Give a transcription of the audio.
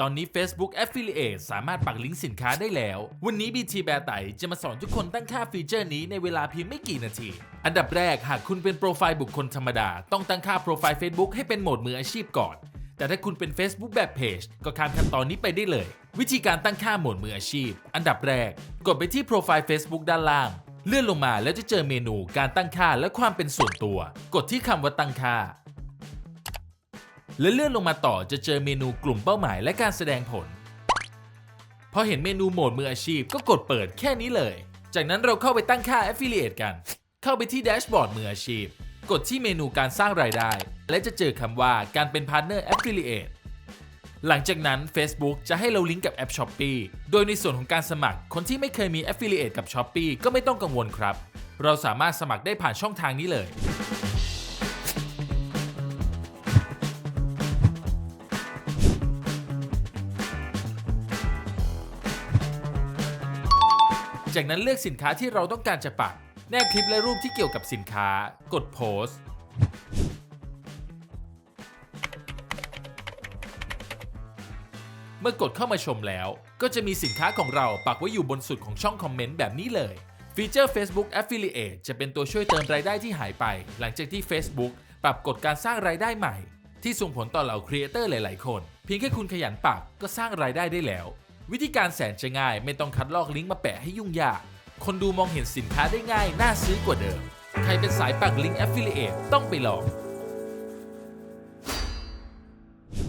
ตอนนี้ Facebook Affiliate สามารถปักลิงก์สินค้าได้แล้ว วันนี้ BT แบร์ไตจะมาสอนทุกคนตั้งค่าฟีเจอร์นี้ในเวลาเพียงไม่กี่นาที อันดับแรกหากคุณเป็นโปรไฟล์บุคคลธรรมดา ต้องตั้งค่าโปรไฟล์ Facebook ให้เป็นโหมดมืออาชีพก่อน แต่ถ้าคุณเป็น Facebook แบบเพจก็ข้ามขั้นตอนนี้ไปได้เลย วิธีการตั้งค่าโหมดมืออาชีพ อันดับแรก กดไปที่โปรไฟล์ Facebook ด้านล่าง เลื่อนลงมาแล้วจะเจอเมนูการตั้งค่าและความเป็นส่วนตัว กดที่คำว่าตั้งค่า และเลื่อนลงมาต่อจะเจอเมนูกลุ่มเป้าหมายและการแสดงผล พอเห็นเมนูโหมดมืออาชีพก็กดเปิดแค่นี้เลย จากนั้นเราเข้าไปตั้งค่า Affiliate กัน เข้าไปที่แดชบอร์ดมืออาชีพ กดที่เมนูการสร้างรายได้ และจะเจอคำว่าการเป็น Partner Affiliate หลังจากนั้น Facebook จะให้เราลิงก์กับแอป Shopee โดยในส่วนของการสมัคร คนที่ไม่เคยมี Affiliate กับ Shopee ก็ไม่ต้องกังวลครับ เราสามารถสมัครได้ผ่านช่องทางนี้เลย จากนั้นเลือกสินค้าที่เราต้องการจะปัก แนบคลิปและรูปที่เกี่ยวกับสินค้า กดโพสต์เมื่อกดเข้ามาชมแล้ว ก็จะมีสินค้าของเราปักไว้อยู่บนสุดของช่องคอมเมนต์แบบนี้เลยฟีเจอร์ Facebook Affiliate จะเป็นตัวช่วยเติมรายได้ที่หายไป หลังจากที่ Facebook ปรับกฎการสร้างรายได้ใหม่ ที่ส่งผลต่อเหล่าครีเอเตอร์หลาย ๆ คน เพียงแค่คุณขยันปักก็สร้างรายได้ได้แล้ว วิธีการแสนจะง่ายไม่ต้องคัดลอกลิงก์มาแปะให้ยุ่งยาก คนดูมองเห็นสินค้าได้ง่าย น่าซื้อกว่าเดิม ใครเป็นสายปักลิงก์ Affiliate ต้องไปลอง